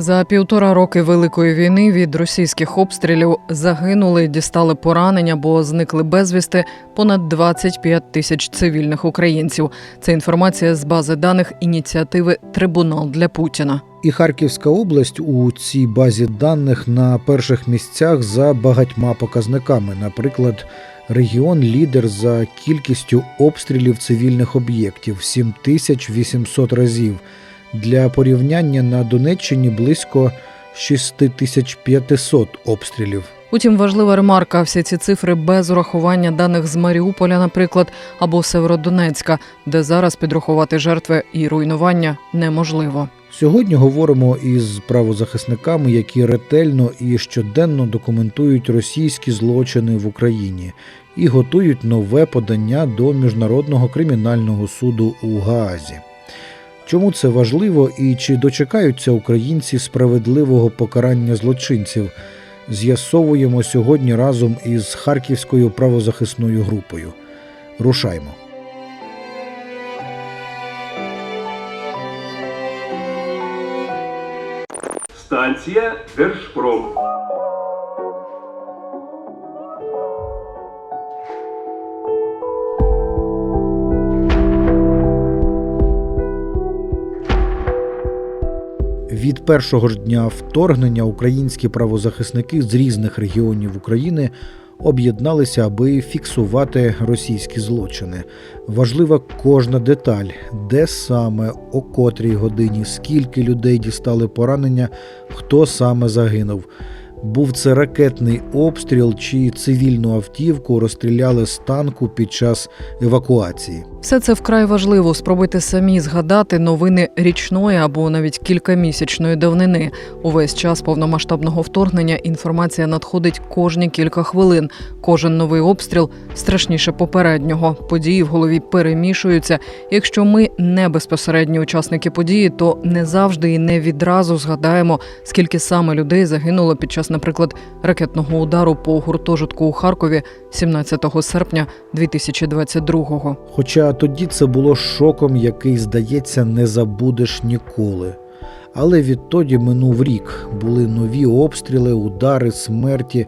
За півтора роки великої війни від російських обстрілів загинули, дістали поранення, бо зникли безвісти понад 25 тисяч цивільних українців. Це інформація з бази даних ініціативи Трибунал для Путіна. І Харківська область у цій базі даних на перших місцях за багатьма показниками. Наприклад, регіон лідер за кількістю обстрілів цивільних об'єктів 7800 разів. Для порівняння на Донеччині близько 6500 обстрілів. Утім, важлива ремарка: всі ці цифри без урахування даних з Маріуполя, наприклад, або Северодонецька, де зараз підрахувати жертви і руйнування неможливо. Сьогодні говоримо із правозахисниками, які ретельно і щоденно документують російські злочини в Україні і готують нове подання до міжнародного кримінального суду у Гаазі. Чому це важливо і чи дочекаються українці справедливого покарання злочинців? З'ясовуємо сьогодні разом із Харківською правозахисною групою. Рушаймо. Станція Держпром. Першого ж дня вторгнення українські правозахисники з різних регіонів України об'єдналися, аби фіксувати російські злочини. Важлива кожна деталь, де саме, о котрій годині, скільки людей дістали поранення, хто саме загинув. Був це ракетний обстріл чи цивільну автівку розстріляли з танку під час евакуації. Все це вкрай важливо. Спробуйте самі згадати новини річної або навіть кількамісячної давнини. Увесь час повномасштабного вторгнення інформація надходить кожні кілька хвилин. Кожен новий обстріл страшніше попереднього. Події в голові перемішуються. Якщо ми не безпосередні учасники події, то не завжди і не відразу згадаємо, скільки саме людей загинуло під час, наприклад, ракетного удару по гуртожитку у Харкові 17 серпня 2022-го. Хоча тоді це було шоком, який, здається, не забудеш ніколи. Але відтоді минув рік, були нові обстріли, удари, смерті,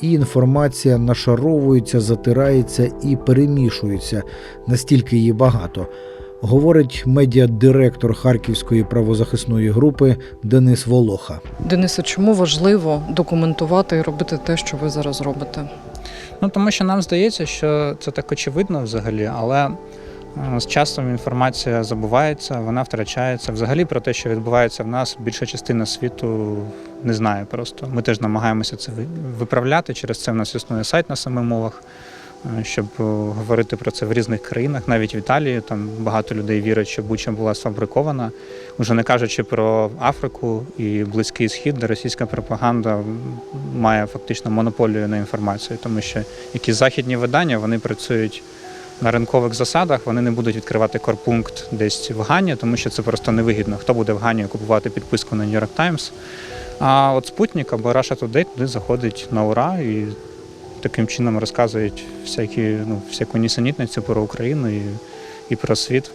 і інформація нашаровується, затирається і перемішується, настільки її багато. Говорить медіадиректор Харківської правозахисної групи Денис Волоха. Денисе, чому важливо документувати і робити те, що ви зараз робите? Ну тому що нам здається, що це так очевидно взагалі, але е, з часом інформація забувається, вона втрачається. Взагалі про те, що відбувається в нас, більша частина світу не знає просто. Ми теж намагаємося це виправляти. Через це в нас існує сайт на самих мовах, щоб е, говорити про це в різних країнах, навіть в Італії. Там багато людей вірять, що Буча була сфабрикована. Уже не кажучи про Африку і Близький Схід, де російська пропаганда має фактично монополію на інформацію, тому що якісь західні видання вони працюють на ринкових засадах, вони не будуть відкривати корпункт десь в Гані, тому що це просто невигідно. Хто буде в Гані купувати підписку на York Times? А от Спутник або Russia Today туди заходить на ура і таким чином розказують всякі, ну, всяку нісенітницю про Україну і, і про світ.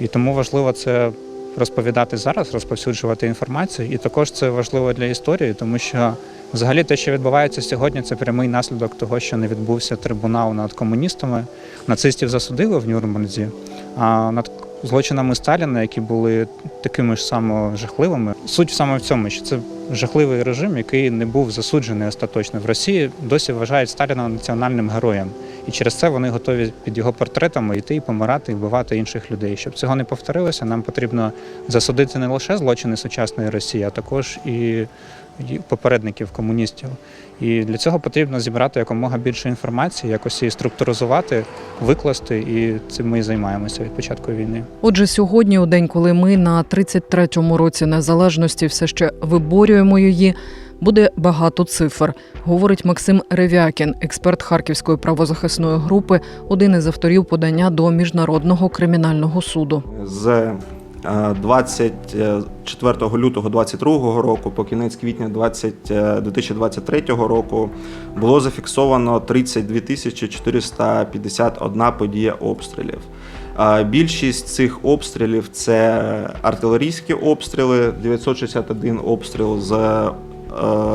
І тому важливо це розповідати зараз, розповсюджувати інформацію. І також це важливо для історії, тому що взагалі те, що відбувається сьогодні, це прямий наслідок того, що не відбувся трибунал над комуністами. Нацистів засудили в Нюрнберзі, а над злочинами Сталіна, які були такими ж само жахливими. Суть саме в цьому, що це жахливий режим, який не був засуджений остаточно в Росії. Досі вважають Сталіна національним героєм. І через це вони готові під його портретами йти і помирати, і вбивати інших людей. Щоб цього не повторилося, нам потрібно засудити не лише злочини сучасної Росії, а також і попередників комуністів. І для цього потрібно зібрати якомога більше інформації, якось її структуризувати, викласти, і цим ми і займаємося від початку війни. Отже, сьогодні, у день, коли ми на 33-му році незалежності все ще виборюємо її, буде багато цифр, говорить Максим Ревякін, експерт Харківської правозахисної групи, один із авторів подання до міжнародного кримінального суду. з 24 лютого 2022 року по кінець квітня 20, е, 2023 року було зафіксовано 32 тисячі 451 подія обстрілів. Е, Більшість цих обстрілів це артилерійські обстріли, 961 обстріл з е,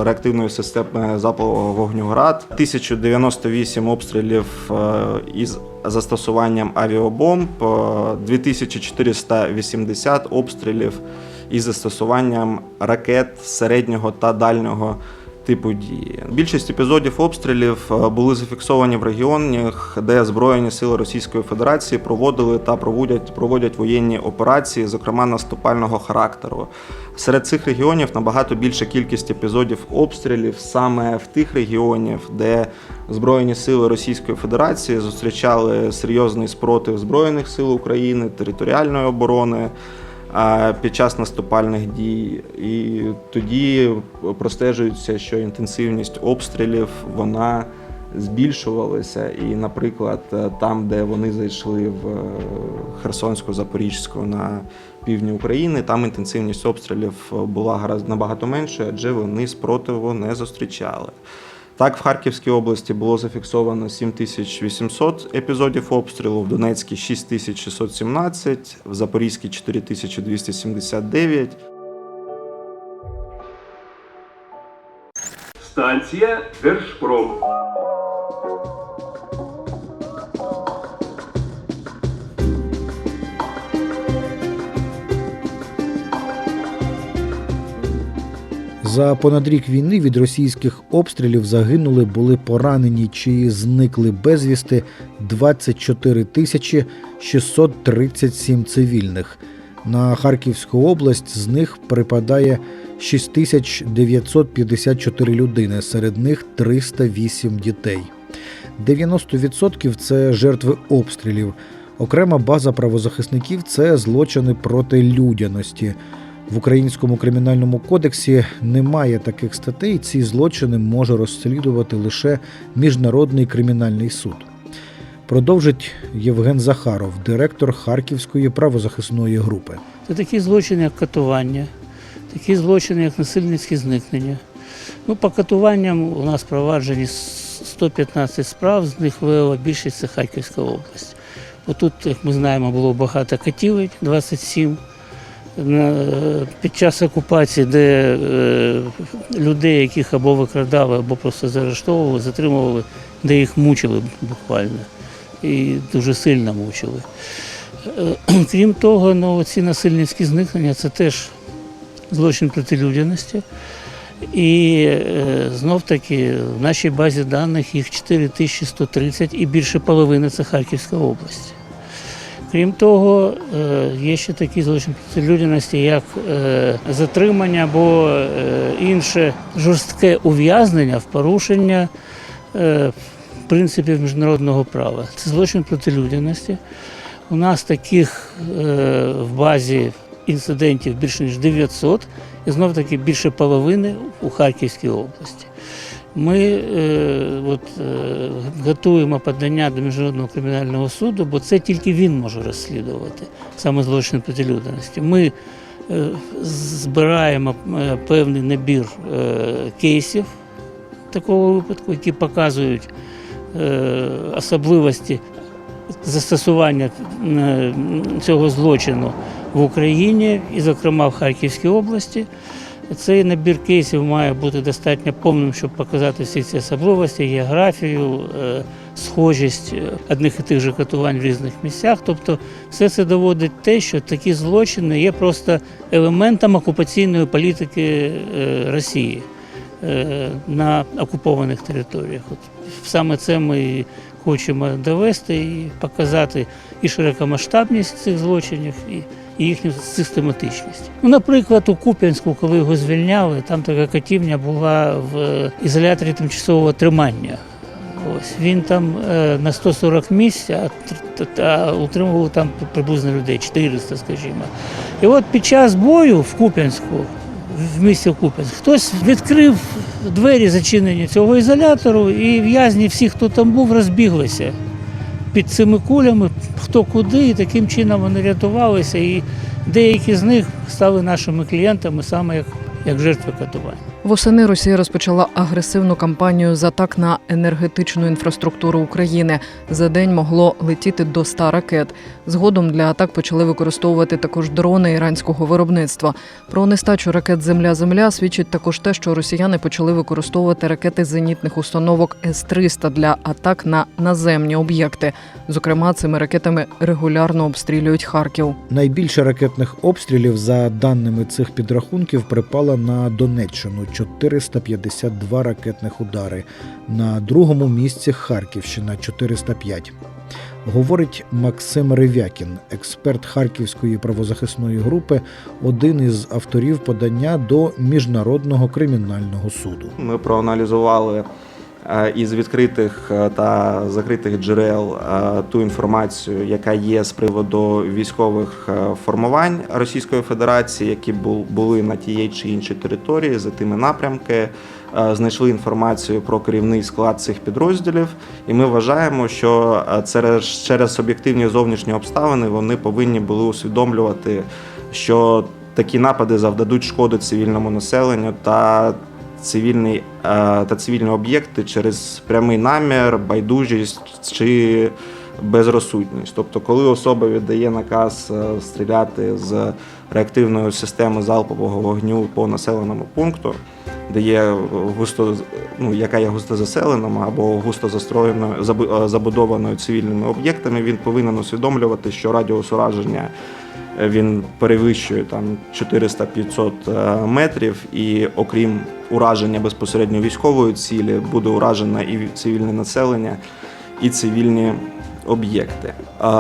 реактивної системи запалу вогню ГРАД, 1098 обстрілів е, із застосуванням авіабомб, е, 2480 обстрілів із застосуванням ракет середнього та дальнього типу дії. Більшість епізодів обстрілів е, були зафіксовані в регіонах, де Збройні сили Російської Федерації проводили та проводять, проводять воєнні операції, зокрема наступального характеру. Серед цих регіонів набагато більша кількість епізодів обстрілів саме в тих регіонів, де Збройні сили Російської Федерації зустрічали серйозний спротив Збройних сил України, територіальної оборони під час наступальних дій. І тоді простежується, що інтенсивність обстрілів вона збільшувалася. І, наприклад, там, де вони зайшли в е, Херсонську, Запорізьку на півдні України, там інтенсивність обстрілів була набагато меншою, адже вони спротиву не зустрічали. Так, в Харківській області було зафіксовано 7800 епізодів обстрілу, в Донецькій 6617, в Запорізькій 4279. Станція Держпром. За понад рік війни від російських обстрілів загинули, були поранені чи зникли безвісти 24 тисячі 637 цивільних. На Харківську область з них припадає 6954 людини, серед них 308 дітей. 90% це жертви обстрілів. Окрема база правозахисників це злочини проти людяності. В українському кримінальному кодексі немає таких статей. Ці злочини може розслідувати лише міжнародний кримінальний суд. Продовжить Євген Захаров, директор Харківської правозахисної групи. Це такі злочини, як катування, такі злочини, як насильницькі зникнення. Ну, по катуванням у нас проваджені 115 справ, з них виявила більшість це Харківська область. Отут, як ми знаємо, було багато катівень, 27. Під час окупації, де е, людей, яких або викрадали, або просто заарештовували, затримували, де їх мучили буквально. І дуже сильно мучили. Е, Крім того, ну, ці насильницькі зникнення це теж злочин проти людяності. І е, знов таки в нашій базі даних їх 4130 і більше половини це Харківська область. Крім того, е, є ще такий злочин проти людяності, як е, затримання або е, інше жорстке ув'язнення в порушення принципів міжнародного права. Це злочин проти людяності. У нас таких в базі інцидентів більше ніж 900, і знов таки більше половини у Харківській області. Ми е, от, е, готуємо подання до Міжнародного кримінального суду, бо це тільки він може розслідувати саме злочин проти людяності. Ми е, збираємо певний набір кейсів такого випадку, які показують особливості застосування цього злочину в Україні, і, зокрема, в Харківській області. Цей набір кейсів має бути достатньо повним, щоб показати всі ці особливості, географію, е, схожість е, одних і тих же катувань в різних місцях. Тобто, все це доводить те, що такі злочини є просто елементом окупаційної політики е, Росії на окупованих територіях. От саме це ми хочемо довести і показати і широкомасштабність цих злочинів, і і їхню систематичність. Ну, наприклад, у Куп'янську, коли його звільняли, там така катівня була в ізоляторі тимчасового тримання. Ось він там е, на 140 місць, а, утримували там приблизно людей 400, скажімо. І от під час бою в Куп'янську, в місті Куп'янськ, хтось відкрив двері зачинені цього ізолятору, і в'язні всі, хто там був, розбіглися під цими кулями, хто куди, і таким чином вони рятувалися. І деякі з них стали нашими клієнтами саме як, як жертви катувань. Восени Росія розпочала агресивну кампанію з атак на енергетичну інфраструктуру України. За день могло летіти до 100 ракет. Згодом для атак почали використовувати також дрони іранського виробництва. Про нестачу ракет Земля-Земля свідчить також те, що росіяни почали використовувати ракети зенітних установок С-300 для атак на наземні об'єкти. Зокрема, цими ракетами регулярно обстрілюють Харків. Найбільше ракетних обстрілів, за даними цих підрахунків, припало на Донеччину 452 ракетних удари. На другому місці Харківщина 405. Говорить Максим Ревякін, експерт Харківської правозахисної групи, один із авторів подання до Міжнародного кримінального суду. Ми проаналізували із відкритих е, та закритих джерел е, ту інформацію, яка є з приводу військових е, формувань Російської Федерації, які були на тієї чи іншій території за тими напрямки. Е, Знайшли інформацію про керівний склад цих підрозділів, і ми вважаємо, що е, через, через об'єктивні зовнішні обставини вони повинні були усвідомлювати, що такі напади завдадуть шкоди цивільному населенню та цивільний е, та цивільні об'єкти через прямий намір, байдужість чи безрозсудність. Тобто, коли особа віддає наказ е, стріляти з реактивної системи залпового вогню по населеному пункту, де є густо, ну, яка є густо заселеною або густо застроєною е, забудованою цивільними об'єктами, він повинен усвідомлювати, що радіус ураження е, він перевищує там 400-500 е, метрів, і окрім ураження безпосередньо військової цілі, буде уражено і цивільне населення, і цивільні об'єкти.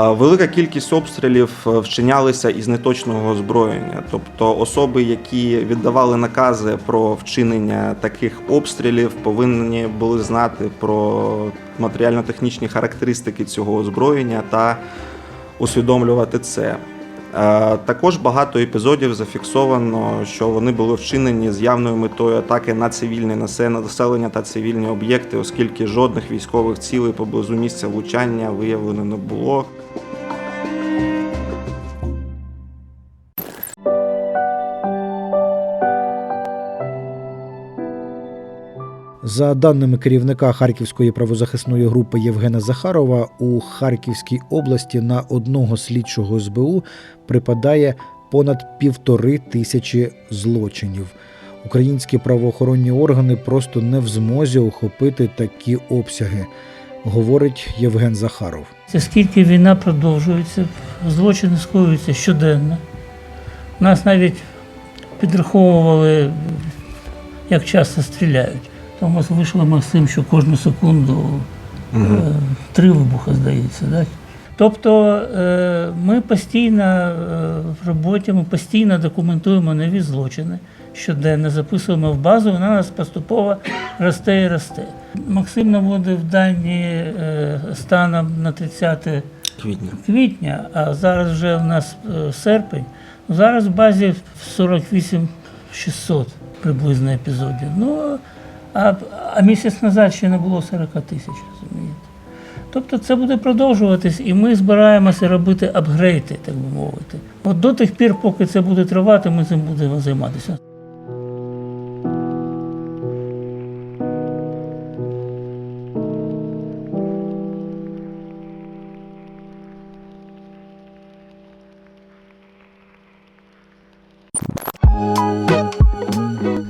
Велика кількість обстрілів е, вчинялися із неточного озброєння, тобто особи, які віддавали накази про вчинення таких обстрілів, повинні були знати про матеріально-технічні характеристики цього озброєння та усвідомлювати це. Е, Також багато епізодів зафіксовано, що вони були вчинені з явною метою атаки на цивільне насе- населення та цивільні об'єкти, оскільки жодних військових цілей поблизу місця влучання виявлено не було. За даними керівника Харківської правозахисної групи Євгена Захарова, у Харківській області на одного слідчого СБУ припадає понад півтори тисячі злочинів. Українські правоохоронні органи просто не в змозі охопити такі обсяги, говорить Євген Захаров. Це скільки війна продовжується, злочини скоюються щоденно. Нас навіть підраховували, як часто стріляють. Там у вас вийшло Максим, що кожну секунду е, три вибухи, здається. Так? Тобто е, ми постійно е, в роботі, ми постійно документуємо нові злочини, щоденно записуємо в базу, вона у нас поступово росте і росте. Максим наводив дані станом на 30 Квітня. квітня, а зараз вже в нас серпень. Зараз в базі 48 600 приблизно епізодів. Ну, а, а місяць назад ще не було 40 тисяч, розумієте. Тобто це буде продовжуватись, і ми збираємося робити апгрейди, так би мовити. От до тих пір, поки це буде тривати, ми цим будемо займатися.